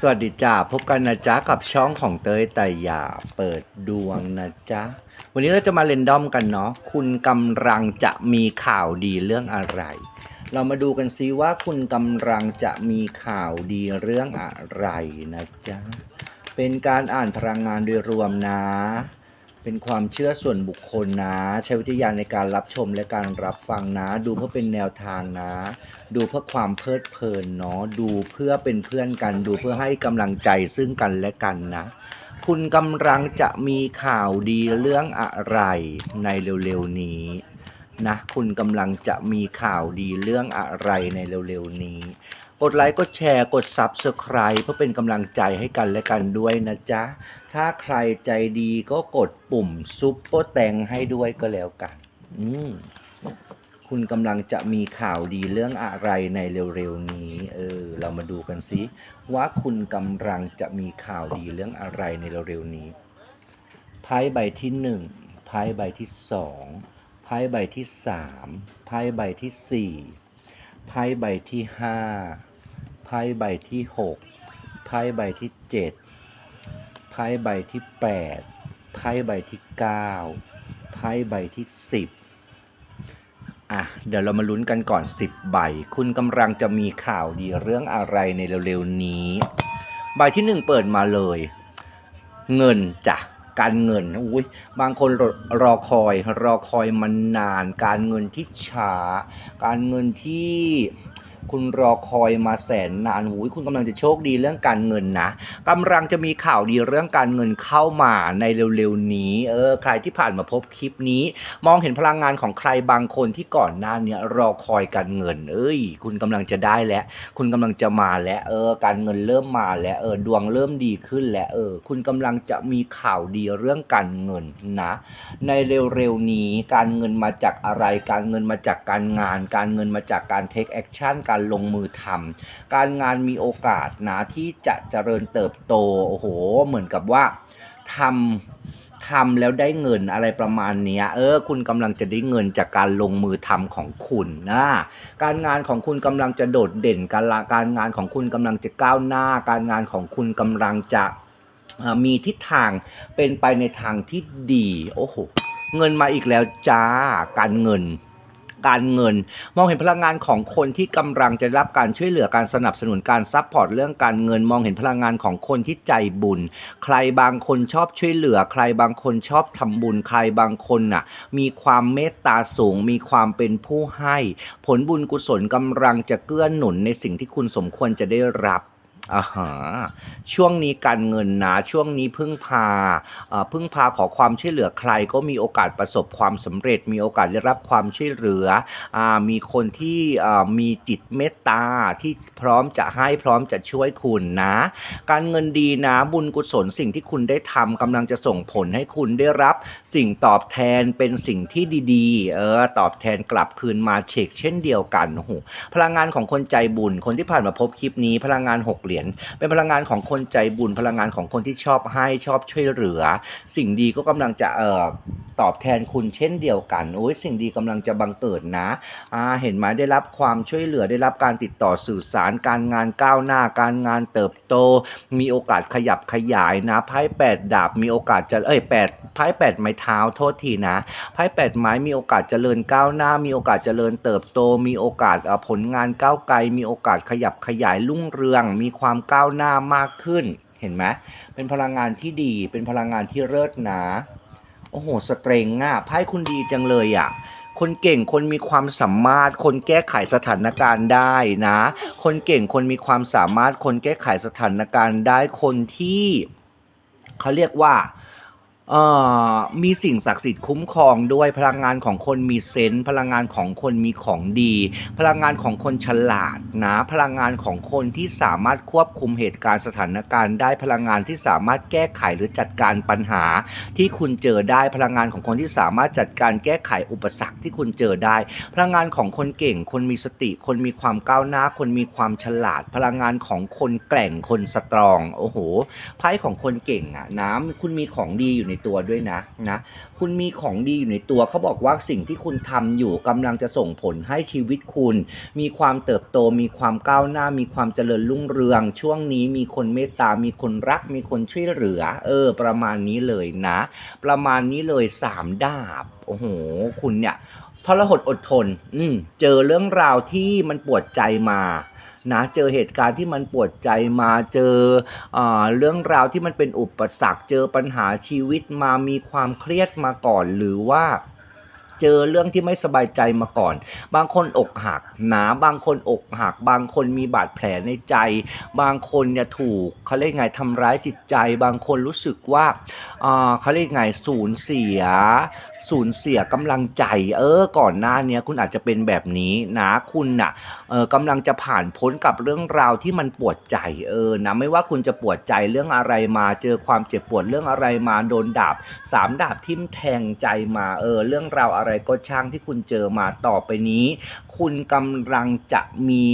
สวัสดีจ้าพบกันนะจ๊ะกับช่องของเตยแต่อย่าเปิดดวงนะจ๊ะวันนี้เราจะมาเรนดอมกันเนาะคุณกำลังจะมีข่าวดีเรื่องอะไร เรามาดูกันซิว่าคุณกำลังจะมีข่าวดีเรื่องอะไรนะจ๊ะเป็นการอ่านพลังงานโดยรวมนะ เป็นความเชื่อส่วนบุคคลนะ ใช้วิทยาในการรับชมและการรับฟังนะ ดูเพื่อเป็นแนวทางนะ ดูเพื่อความเพลิดเพลินเนาะดูเพื่อเป็นเพื่อนกัน ดูเพื่อให้กำลังใจซึ่งกันและกันนะ คุณกำลังจะมีข่าวดีเรื่องอะไรในเร็วๆนี้นะ คุณกำลังจะมีข่าวดีเรื่องอะไรในเร็วๆนี้ กดไลค์กดแชร์กด Subscribe เพื่อเป็นกำลังใจให้กันและกันด้วยนะจ๊ะ ถ้าใครใจดีก็กดปุ่มซุปเปอร์แตงให้ด้วยก็แล้วกัน อืมคุณกำลังจะมีข่าวดีเรื่องอะไรในเร็วๆนี้ เออ เรามาดูกันซิว่าคุณกำลังจะมีข่าวดีเรื่องอะไรในเร็วๆนี้ ไพ่ใบที่หนึ่ง ไพ่ใบที่สอง ไพ่ใบที่สาม ไพ่ใบที่สี่ ไพ่ใบที่ห้าไพ่ใบที่หกไพ่ใบที่เจ็ดไพ่ใบที่แปดไพ่ใบที่เก้าไพ่ใบที่สิบอะ เดี๋ยวเรามาลุ้นกันก่อน 10 ใบ คุณกำลังจะมีข่าวดีเรื่องอะไรในเร็วๆนี้ ใบที่หนึ่งเปิดมาเลย เงินจ้ะ การเงินอุ้ยบางคนรอรอคอยรอคอยมันนาน การเงินที่ช้า การเงินที่ คุณรอคอยมาแสนนานหูยคุณกำลังจะโชคดีเรื่องการเงินนะกำลังจะมีข่าวดีเรื่องการเงินเข้ามาในเร็วๆนี้เออใครที่ผ่านมาพบคลิปนี้ มองเห็นพลังงานของใครบางคนที่ก่อนหน้าเนี้ยรอคอยการเงิน เอ้ย คุณกำลังจะได้แล้ว คุณกำลังจะมาแล้วเออ การเงินเริ่มมาแล้วเออดวงเริ่มดีขึ้นแล้วเออ คุณกำลังจะมีข่าวดีเรื่องการเงินนะ ในเร็วๆนี้การเงินมาจากอะไร การเงินมาจากการงาน การเงินมาจากการ take action การลงมือทำการงานมีโอกาสนะที่จะเจริญเติบโตโอ้โห เหมือนกับว่าทำทำแล้วได้เงินอะไรประมาณนี้เออ คุณกำลังจะได้เงินจากการลงมือทำของคุณนะการงานของคุณกำลังจะโดดเด่นการละการงานของคุณกำลังจะก้าวหน้า การงานของคุณกำลังจะมีทิศทางเป็นไปในทางที่ดี โอ้โห เงินมาอีกแล้วจ้าการเงิน การเงิน มองเห็นพลังงานของคนที่กำลังจะรับการช่วยเหลือการสนับสนุนการซัพพอร์ตเรื่องการเงิน มองเห็นพลังงานของคนที่ใจบุญ ใครบางคนชอบช่วยเหลือ ใครบางคนชอบทำบุญ ใครบางคนน่ะมีความเมตตาสูง มีความเป็นผู้ให้ ผลบุญกุศลกำลังจะเกื้อหนุนในสิ่งที่คุณสมควรจะได้รับ อ่าฮะช่วงนี้การเงินนะช่วงนี้พึ่งพาอ่าพึ่งพาขอความช่วยเหลือใคร ก็มีโอกาสประสบความสำเร็จ มีโอกาสได้รับความช่วยเหลืออ่ามีคนที่อ่ามีจิตเมตตาที่พร้อมจะให้พร้อมจะช่วยคุณนะ การเงินดีนะบุญกุศลสิ่งที่คุณได้ทำกำลังจะส่งผลให้คุณได้รับสิ่งตอบแทนเป็นสิ่งที่ดีๆเออตอบแทนกลับคืนมาเช็คเช่นเดียวกันโอ้โหพลังงานของคนใจบุญคนที่ผ่านมาพบคลิปนี้พลังงานหกเหรียญเป็นพลังงานของคนใจบุญพลังงานของคนที่ชอบให้ชอบช่วยเหลือ สิ่งดีก็กำลังจะเอ่อตอบแทนคุณเช่นเดียวกันโอ้ยสิ่งดีกำลังจะบังเกิดนะอ่าเห็นไหมได้รับความช่วยเหลือได้รับการติดต่อสื่อสารการงานก้าวหน้าการงานเติบโต มีโอกาสขยับขยายนะไพ่แปดดาบมีโอกาสจะเอ้ยแปดไพ่แปดไม้เท้าโทษทีนะไพ่แปดไม้มีโอกาสเจริญก้าวหน้า มีโอกาสเจริญเติบโต มีโอกาสผลงานก้าวไกล มีโอกาสขยับขยายรุ่งเรืองมีความความก้าวหน้ามากขึ้น เห็นไหมเป็นพลังงานที่ดี เป็นพลังงานที่เลิศนะโอ้โหสเตรงอะไพ่คุณดีจังเลยอะคนเก่งคนมีความสามารถ คนแก้ไขสถานการณ์ได้นะ คนเก่งคนมีความสามารถ คนแก้ไขสถานการณ์ได้คนที่เขาเรียกว่า เอ่อมีสิ่งศักดิ์สิทธิ์คุ้มครองด้วยพลังงานของคนมีเซนส์พลังงานของคนมีของดี พลังงานของคนฉลาดนะ พลังงานของคนที่สามารถควบคุมเหตุการณ์สถานการณ์ได้พลังงานที่สามารถแก้ไขหรือจัดการปัญหา ที่คุณเจอได้พลังงานของคนที่สามารถจัดการแก้ไขอุปสรรคที่คุณเจอได้ พลังงานของคนเก่ง คนมีสติ คนมีความก้าวหน้า คนมีความฉลาด พลังงานของคนแกร่งคนสตรองโอ้โหไพ่ของคนเก่งอะนะคุณมีของดีอยู่ในตัวด้วยนะนะคุณมีของดีอยู่ในตัวเขาบอกว่าสิ่งที่คุณทำอยู่กำลังจะส่งผลให้ชีวิตคุณ มีความเติบโต มีความก้าวหน้า มีความเจริญรุ่งเรือง ช่วงนี้มีคนเมตตา มีคนรัก มีคนช่วยเหลือ เออ ประมาณนี้เลยนะ ประมาณนี้เลยสามดาบโอ้โห คุณเนี่ยทรหดอดทน อืมเจอเรื่องราวที่มันปวดใจมา นะเจอเหตุการณ์ที่มันปวดใจมาเจออเรื่องราวที่มันเป็นอุปสรรคเจอปัญหาชีวิตมามีความเครียดมาก่อนหรือว่า เจอเรื่องที่ไม่สบายใจมาก่อน บางคนอกหักนะบางคนอกหัก บางคนมีบาดแผลในใจ บางคนเนี่ยถูกเขาเรียกไงทำร้ายจิตใจ บางคนรู้สึกว่าอ่าเขาเรียกไงสูญเสียสูญเสียกำลังใจ เออ ก่อนหน้านี้คุณอาจจะเป็นแบบนี้นะคุณน่ะเออกำลังจะผ่านพ้นกับเรื่องราวที่มันปวดใจเออนะไม่ว่าคุณจะปวดใจเรื่องอะไรมา เจอความเจ็บปวดเรื่องอะไรมาโดนดาบสามดาบทิ่มแทงใจมาเออเรื่องราวอะไระไรก็ช่างที่คุณเจอมาต่อไปนี้ คุณกำลังจะมี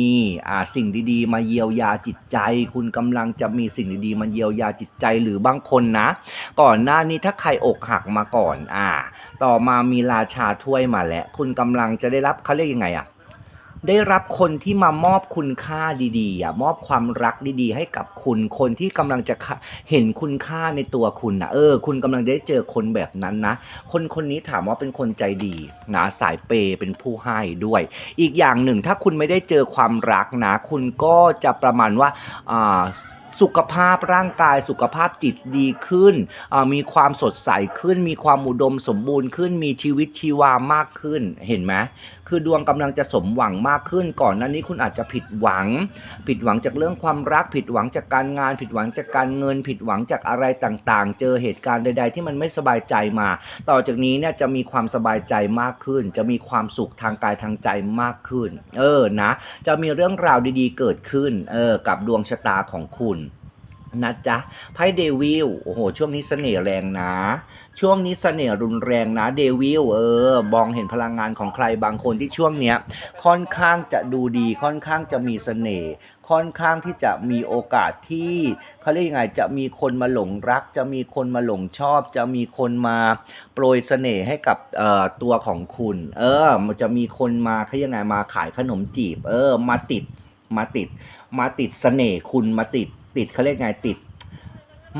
อ่าสิ่งดีๆ มาเยียวยาจิตใจ คุณกำลังจะมีสิ่งดีๆ มาเยียวยาจิตใจหรือบางคนนะ ก่อนหน้านี้ถ้าใครอกหักมาก่อนอ่า ต่อมามีราชาถ้วยมาแล้ว คุณกำลังจะได้รับเขาเรียกยังไงอะ ได้รับคนที่มามอบคุณค่าดีๆอะมอบความรักดีๆ ให้กับคุณคนที่กำลังจะเห็นคุณค่าในตัวคุณนะเออ คุณกำลังได้เจอคนแบบนั้นนะ คนคนนี้ถามว่าเป็นคนใจดีนะสายเปย์เป็นผู้ให้ด้วย อีกอย่างหนึ่งถ้าคุณไม่ได้เจอความรักนะ คุณก็จะประมาณว่าอ่า สุขภาพร่างกายสุขภาพจิตดีขึ้น มีความสดใสขึ้น มีความอุดมสมบูรณ์ขึ้น มีชีวิตชีวามากขึ้นเห็นไหมคือดวงกำลังจะสมหวังมากขึ้น ก่อนหน้านี้คุณอาจจะผิดหวัง ผิดหวังจากเรื่องความรัก ผิดหวังจากการงาน ผิดหวังจากการเงิน ผิดหวังจากอะไรต่างๆ เจอเหตุการณ์ใด ๆ ที่มันไม่สบายใจมา ต่อจากนี้เนี่ยจะมีความสบายใจมากขึ้น จะมีความสุขทางกายทางใจมากขึ้น เออนะ จะมีเรื่องราวดีๆ เกิดขึ้น เออ กับดวงชะตาของคุณ นะจ๊ะไพ่เดวิลโอ้โห ช่วงนี้เสน่ห์แรงนะ ช่วงนี้เสน่ห์รุนแรงนะเดวิลเออมองเห็นพลังงานของใครบางคนที่ช่วงเนี้ยค่อนข้างจะดูดีค่อนข้างจะมีเสน่ห์ค่อนข้างที่จะมีโอกาสที่เขาเรียกยังไงจะมีคนมาหลงรัก จะมีคนมาหลงชอบ จะมีคนมาโปรยเสน่ห์ให้กับเอ่อตัวของคุณ เออมันจะมีคนมาเขาเรียกยังไงมาขายขนมจีบ เออมาติดมาติด มาติดเสน่ห์คุณมาติด ติดเขาเรียกไงติด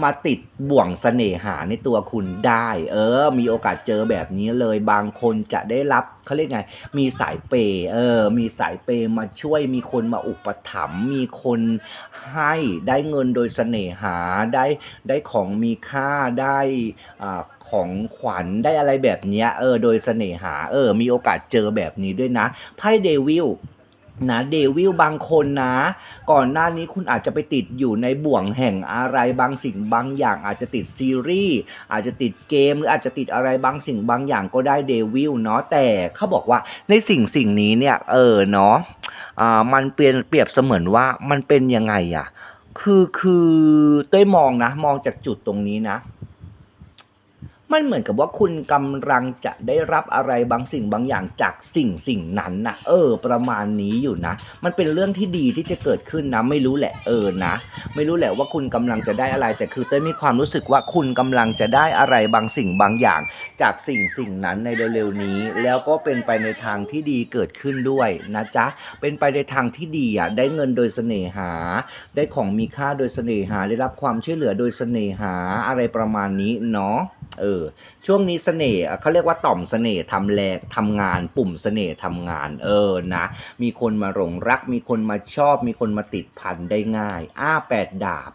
มาติดบ่วงเสน่หาในตัวคุณได้ เออ มีโอกาสเจอแบบนี้เลยบางคนจะได้รับเขาเรียกไง มีสายเปย์เออ มีสายเปย์มาช่วยมีคนมาอุปถัมภ์มีคนให้ได้เงินโดยเสน่หาได้ได้ของมีค่าได้อ่าของขวัญได้อะไรแบบนี้เออโดยเสน่หาเออมีโอกาสเจอแบบนี้ด้วยนะไพ่เดวิล นะเดวิลบางคนนะ ก่อนหน้านี้คุณอาจจะไปติดอยู่ในบ่วงแห่งอะไรบางสิ่งบางอย่าง อาจจะติดซีรีส์อาจจะติดเกม หรืออาจจะติดอะไรบางสิ่งบางอย่างก็ได้เดวิลเนาะแต่เขาบอกว่าในสิ่งสิ่งนี้เนี่ยเออเนาะอ่ามันเปลี่ยนเปรียบเสมือนว่ามันเป็นยังไงอะคือคือเต้ยมองนะ มองจากจุดตรงนี้นะ มันเหมือนกับว่าคุณกำลังจะได้รับอะไรบางสิ่งบางอย่างจากสิ่งสิ่งนั้นนะเออ ประมาณนี้อยู่นะ มันเป็นเรื่องที่ดีที่จะเกิดขึ้นนะไม่รู้แหละเออนะ ไม่รู้แหละว่าคุณกำลังจะได้อะไร แต่คือเต้ยมีความรู้สึกว่าคุณกำลังจะได้อะไรบางสิ่งบางอย่าง จากสิ่งสิ่งนั้นในเร็วๆนี้ แล้วก็เป็นไปในทางที่ดีเกิดขึ้นด้วยนะจ๊ะเป็นไปในทางที่ดีอะได้เงินโดยเสน่หา ได้ของมีค่าโดยเสน่หาได้รับความช่วยเหลือโดยเสน่หาอะไรประมาณนี้เนาะ เออช่วงนี้เสน่ห์เขาเรียกว่าต่อมเสน่ห์ทำแรงทำงาน ปุ่มเสน่ห์ทำงาน เออนะ มีคนมาหลงรัก มีคนมาชอบ มีคนมาติดพันได้ง่าย อ้าแปดดาบ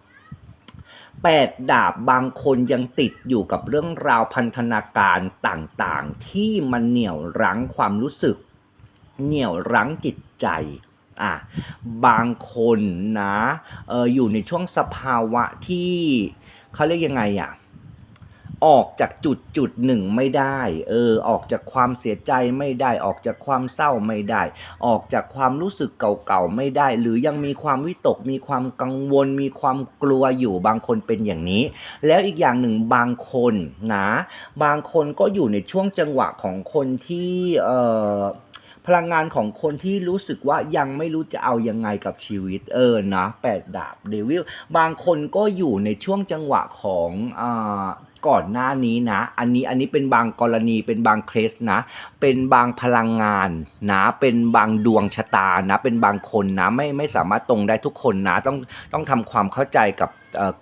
แปดดาบบางคนยังติดอยู่กับเรื่องราวพันธนาการต่างๆ ที่มันเหนี่ยวรั้งความรู้สึก เหนี่ยวรั้งจิตใจอะบางคนนะเอออยู่ในช่วงสภาวะที่เขาเรียกยังไงอะ ออกจากจุดจุดหนึ่งไม่ได้ เออ ออกจากความเสียใจไม่ได้ ออกจากความเศร้าไม่ได้ ออกจากความรู้สึกเก่าๆไม่ได้ หรือยังมีความวิตก มีความกังวล มีความกลัวอยู่ บางคนเป็นอย่างนี้ แล้วอีกอย่างหนึ่งบางคนนะ บางคนก็อยู่ในช่วงจังหวะของคนที่ เอ่อพลังงานของคนที่รู้สึกว่ายังไม่รู้จะเอายังไงกับชีวิตเออนะแปดดาบเดวิลบางคนก็อยู่ในช่วงจังหวะของอ ก่อนหน้านี้นะ อันนี้อันนี้เป็นบางกรณีเป็นบางเคสนะ เป็นบางพลังงานนะ เป็นบางดวงชะตานะ เป็นบางคนนะไม่ไม่สามารถตรงได้ทุกคนนะต้องต้องทำความเข้าใจกับ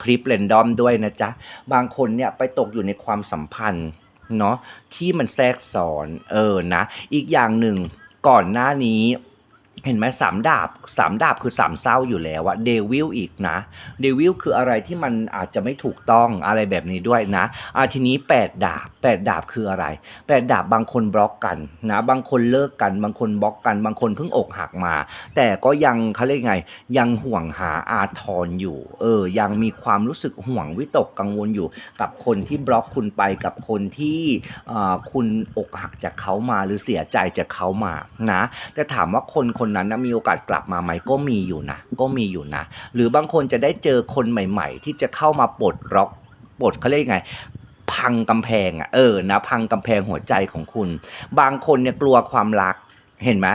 คลิปเรนดอมด้วยนะจ๊ะ บางคนเนี่ยไปตกอยู่ในความสัมพันธ์เนาะที่มันแทรกซ้อนเออนะ อีกอย่างหนึ่งก่อนหน้านี้ เห็นไหมสามดาบสามดาบคือสามเศร้าอยู่แล้วอะเดวิลอีกนะเดวิลคืออะไรที่มันอาจจะไม่ถูกต้องอะไรแบบนี้ด้วยนะอาทีนี้แปดดาบแปดดาบคืออะไรแปดดาบบางคนบล็อกกันนะบางคนเลิกกัน บางคนบล็อกกัน บางคนเพิ่งอกหักมา แต่ก็ยังเขาเรียกไง ยังห่วงหาอาทรอยู่ เออ ยังมีความรู้สึกห่วงวิตกกังวลอยู่ กับคนที่บล็อกคุณไปกับคนที่เอ่อคุณอกหักจากเขามาหรือเสียใจจากเขามานะแต่ถามว่าคนคนนั้นนะมีโอกาสกลับมาไหมก็มีอยู่นะ ก็มีอยู่นะ หรือบางคนจะได้เจอคนใหม่ ๆ ที่จะเข้ามาปลดล็อกปลดเขาเรียกไงพังกำแพงอะเออนะพังกำแพงหัวใจของคุณ บางคนเนี่ยกลัวความรักเห็นไหม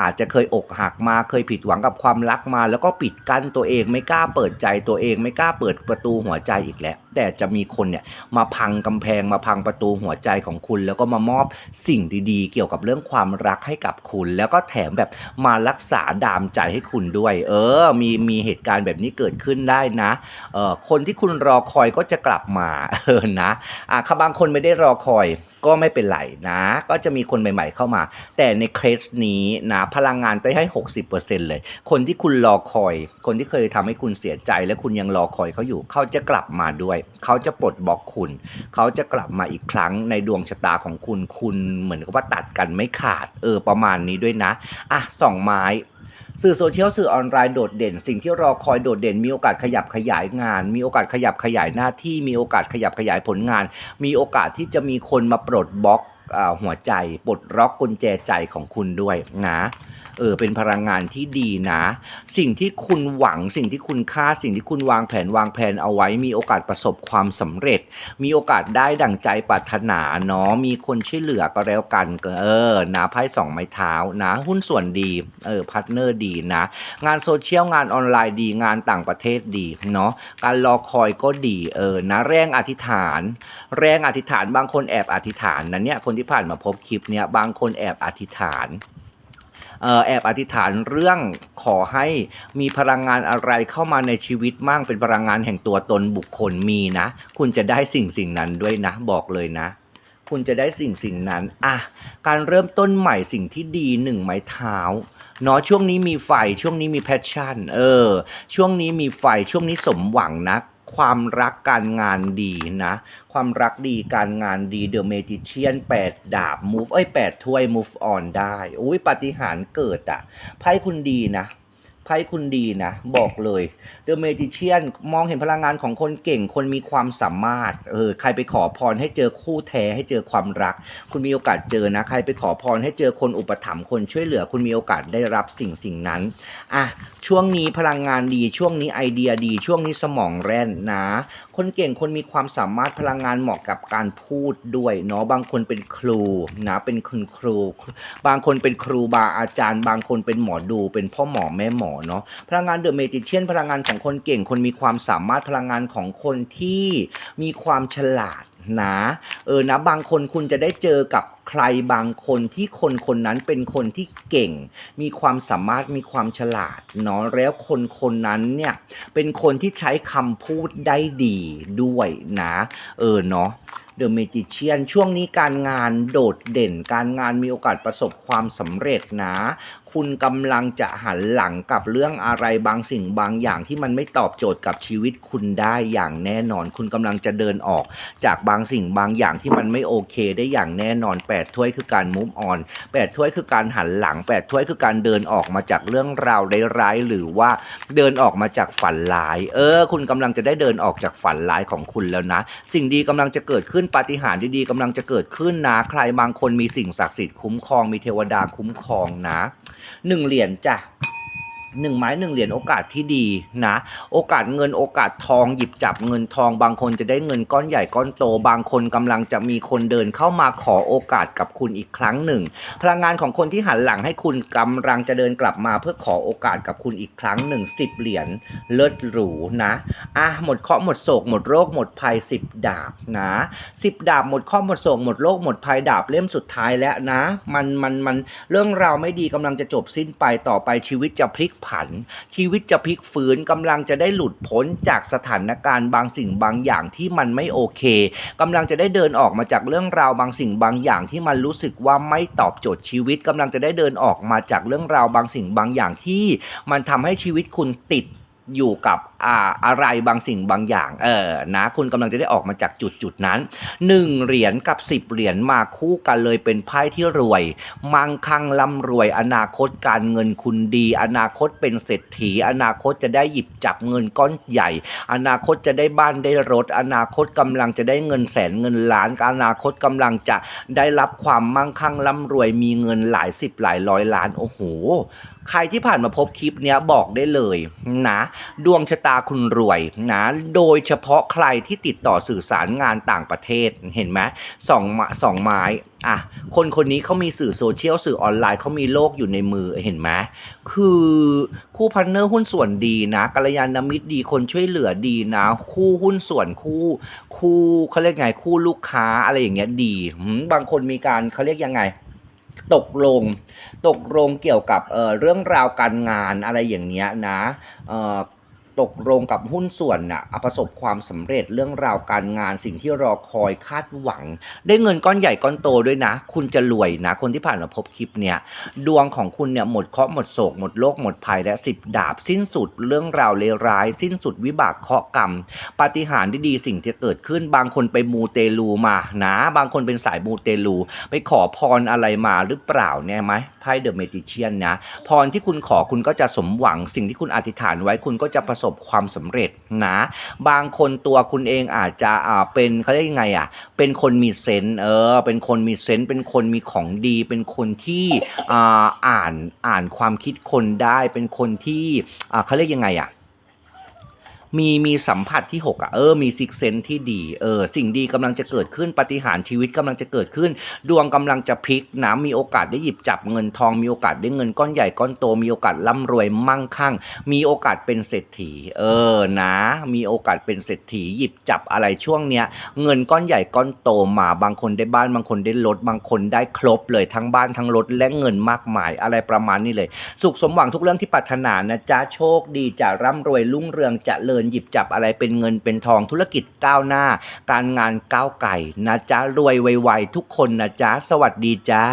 อาจจะเคยอกหักมาเคยผิดหวังกับความรักมา แล้วก็ปิดกั้นตัวเองไม่กล้าเปิดใจตัวเองไม่กล้าเปิดประตูหัวใจอีกแล้ว แต่จะมีคนเนี่ยมาพังกำแพงมาพังประตูหัวใจของคุณ แล้วก็มามอบสิ่งดีๆ เกี่ยวกับเรื่องความรักให้กับคุณ แล้วก็แถมแบบมารักษาดามใจให้คุณด้วย เออ มีมีเหตุการณ์แบบนี้เกิดขึ้นได้นะเออคนที่คุณรอคอยก็จะกลับมาเออนะอะบางคนไม่ได้รอคอยก็ไม่เป็นไรนะ ก็จะมีคนใหม่ ๆ เข้ามา แต่ในเคสนี้นะพลังงานได้ให้ 60%เลย คนที่คุณรอคอย คนที่เคยทำให้คุณเสียใจ และคุณยังรอคอยเขาอยู่เขาจะกลับมาด้วยเขาจะปลดบล็อกคุณ เขาจะกลับมาอีกครั้งในดวงชะตาของคุณ คุณเหมือนกับว่าตัดกันไม่ขาด เออ ประมาณนี้ด้วยนะ อะสองไม้สื่อโซเชียลสื่อออนไลน์โดดเด่น สิ่งที่รอคอยโดดเด่น มีโอกาสขยับขยายงาน มีโอกาสขยับขยายหน้าที่ มีโอกาสขยับขยายผลงาน มีโอกาสที่จะมีคนมาปลดบล็อกอหัวใจปลดล็อกกุญแจใจของคุณด้วยนะ เออเป็นพลังงานที่ดีนะ สิ่งที่คุณหวังสิ่งที่คุณคาดสิ่งที่คุณวางแผนวางแผนเอาไว้ มีโอกาสประสบความสำเร็จ มีโอกาสได้ดั่งใจปรารถนาเนาะมีคนช่วยเหลือก็แล้วกันเออนะไพ่สองไม้เท้านะหุ้นส่วนดีเออพาร์ทเนอร์ดีนะ งานโซเชียลงานออนไลน์ดีงานต่างประเทศดีเนาะการรอคอยก็ดีเออนะแรงอธิษฐาน แรงอธิษฐานบางคนแอบอธิษฐานนะเนี่ยคนที่ผ่านมาพบคลิปเนี่ยบางคนแอบอธิษฐาน แอบอธิษฐานเรื่องขอให้มีพลังงานอะไรเข้ามาในชีวิตมั่งเป็นพลังงานแห่งตัวตนบุคคลมีนะ คุณจะได้สิ่งสิ่งนั้นด้วยนะ บอกเลยนะ คุณจะได้สิ่งสิ่งนั้นอะการเริ่มต้นใหม่สิ่งที่ดีหนึ่งไม้เท้าเนาะช่วงนี้มีไฟช่วงนี้มีแพชชั่น เออ ช่วงนี้มีไฟช่วงนี้สมหวังนะ ความรักการงานดีนะ ความรักดีการงานดีเดอะเมจิเชียนแปดดาบ move เอ้ยแปดถ้วย move on ได้ อุ้ยปาฏิหาริ์เกิดอะไพ่คุณดีนะ ไพ่คุณดีนะ บอกเลยเดอะเมจิเชียนมองเห็นพลังงานของคนเก่ง คนมีความสามารถเออใครไปขอพรให้เจอคู่แท้ให้เจอความรัก คุณมีโอกาสเจอนะ ใครไปขอพรให้เจอคนอุปถัมภ์คนช่วยเหลือ คุณมีโอกาสได้รับสิ่งสิ่งนั้นอะช่วงนี้พลังงานดีช่วงนี้ไอเดียดี ช่วงนี้สมองแร่นนะ คนเก่งคนมีความสามารถพลังงานเหมาะกับการพูดด้วยเนาะบางคนเป็นครูนะเป็นคุณครู บางคนเป็นครูบาอาจารย์ บางคนเป็นหมอดูเป็นพ่อหมอแม่หมอเนาะพลังงานเดอะเมจิเชียนพลังงานของคนเก่ง คนมีความสามารถพลังงานของคนที่มีความฉลาดนะเออนะบางคนคุณจะได้เจอกับใครบางคนที่คนคนนั้นเป็นคนที่เก่ง มีความสามารถมีความฉลาดเนาะแล้วคนคนนั้นเนี่ยเป็นคนที่ใช้คำพูดได้ดีด้วยนะเออเนาะเดอะเมจิเชียนช่วงนี้การงานโดดเด่น การงานมีโอกาสประสบความสำเร็จนะ คุณกำลังจะหันหลังกับเรื่องอะไรบางสิ่งบางอย่างที่มันไม่ตอบโจทย์กับชีวิตคุณได้อย่างแน่นอน คุณกำลังจะเดินออก จากบางสิ่งบางอย่างที่มันไม่โอเค ได้อย่างแน่นอนแปดถ้วยคือการมูฟออนแปดถ้วยคือการหันหลังแปดถ้วยคือการเดินออกมาจากเรื่องราวร้ายๆหรือว่าเดินออกมาจากฝันร้าย เออ คุณกำลังจะได้เดินออกจากฝันร้ายของคุณแล้วนะ สิ่งดีกำลังจะเกิดขึ้นปาฏิหาริย์ดีๆกำลังจะเกิดขึ้นนะ ใครบางคนมีสิ่งศักดิ์สิทธิ์คุ้มครองมีเทวดาคุ้มครองนะ หนึ่งเหรียญจ้ะ หนึ่งไม้หนึ่งเหรียญโอกาสที่ดีนะ โอกาสเงินโอกาสทองหยิบจับเงินทอง บางคนจะได้เงินก้อนใหญ่ก้อนโต บางคนกำลังจะมีคนเดินเข้ามาขอโอกาสกับคุณอีกครั้งหนึ่ง พลังงานของคนที่หันหลังให้คุณกำลังจะเดินกลับมาเพื่อขอโอกาสกับคุณอีกครั้งหนึ่งสิบเหรียญเลิศหรูนะอะหมดเคราะห์หมดโศกหมดโรคหมดภัยสิบดาบนะสิบดาบหมดเคราะห์หมดโศกหมดโรคหมดภัยดาบเล่มสุดท้ายแล้วนะ มันมันมันเรื่องราวไม่ดีกำลังจะจบสิ้นไปต่อไปชีวิตจะพลิกผัน ชีวิตจะพลิกฟื้นกำลังจะได้หลุดพ้นจากสถานการณ์บางสิ่งบางอย่างที่มันไม่โอเคกำลังจะได้เดินออกมาจากเรื่องราวบางสิ่งบางอย่างที่มันรู้สึกว่าไม่ตอบโจทย์ชีวิตกำลังจะได้เดินออกมาจากเรื่องราวบางสิ่งบางอย่างที่ มันทำให้ชีวิตคุณติด อยู่กับอ่าอะไรบางสิ่งบางอย่าง เออนะ คุณกำลังจะได้ออกมาจากจุดจุดนั้นหนึ่งเหรียญกับสิบเหรียญมาคู่กันเลยเป็นไพ่ที่รวย มั่งคั่งร่ำรวย อนาคตการเงินคุณดี อนาคตเป็นเศรษฐี อนาคตจะได้หยิบจับเงินก้อนใหญ่ อนาคตจะได้บ้านได้รถ อนาคตกำลังจะได้เงินแสนเงินล้าน อนาคตกำลังจะได้รับความมั่งคั่งร่ำรวยมีเงินหลายสิบหลายร้อยล้านโอ้โห ใครที่ผ่านมาพบคลิปเนี้ยบอกได้เลยนะดวงชะตาคุณรวยนะโดยเฉพาะใครที่ติดต่อสื่อสารงานต่างประเทศเห็นไหมสองสองไม้อะคนคนนี้เขามีสื่อโซเชียลสื่อออนไลน์เขามีโลกอยู่ในมือเห็นไหมคือคู่พันเนอร์หุ้นส่วนดีนะกัลยาณมิตรดีคนช่วยเหลือดีนะ คู่หุ้นส่วนคู่คู่เขาเรียกไงคู่ลูกค้าอะไรอย่างเงี้ยดี บางคนมีการเขาเรียกยังไง ตกลง ตกลงเกี่ยวกับเเรื่องราวการงานอะไรอย่างเงี้ยนะ ตกลงกับหุ้นส่วนน่ะประสบความสำเร็จเรื่องราวการงานสิ่งที่รอคอยคาดหวัง ได้เงินก้อนใหญ่ก้อนโตด้วยนะ คุณจะรวยนะ คนที่ผ่านมาพบคลิปเนี่ย ดวงของคุณเนี่ยหมดเคราะห์หมดโศกหมดโรคหมดภัยและสิบดาบ สิ้นสุดเรื่องราวเลวร้าย สิ้นสุดวิบากเคราะห์กรรมปาฏิหาริย์ที่ดีสิ่งที่เกิดขึ้น บางคนไปมูเตลูมานะ บางคนเป็นสายมูเตลู ไปขอพรอะไรมาหรือเปล่าเนี่ยไหมไพ่เดอะเมดิเชียนนะพรที่คุณขอคุณก็จะสมหวังสิ่งที่คุณอธิษฐานไว้คุณก็จะประสบความสำเร็จนะ บางคนตัวคุณเองอาจจะอ่าเป็นเขาเรียกยังไงอะเป็นคนมีเซนส์เออเป็นคนมีเซนส์เป็นคนมีของดี เป็นคนที่อ่าอ่านอ่านความคิดคนได้ เป็นคนที่อ่าเขาเรียกยังไงอะ มีมีสัมผัสที่หกอะเออมีซิกเซนที่ดีเออสิ่งดีกำลังจะเกิดขึ้นปฏิหารชีวิตกำลังจะเกิดขึ้น ดวงกำลังจะพลิกนะมีโอกาสได้หยิบจับเงินทองมีโอกาสได้เงินก้อนใหญ่ก้อนโต มีโอกาสร่ำรวยมั่งคั่ง มีโอกาสเป็นเศรษฐี เออนะ มีโอกาสเป็นเศรษฐีหยิบจับอะไรช่วงเนี้ยเงินก้อนใหญ่ก้อนโตมาบางคนได้บ้านบางคนได้รถบางคนได้ครบเลยทั้งบ้านทั้งรถและเงินมากมายอะไรประมาณนี้เลย สุขสมหวังทุกเรื่องที่ปรารถนานะจ๊ะโชคดีจะร่ำรวยรุ่งเรืองจะเลนหยิบจับอะไรเป็นเงินเป็นทองธุรกิจก้าวหน้า การงานก้าวไก่นะจ๊ะรวยไวๆทุกคนนะจ๊ะสวัสดีจ้า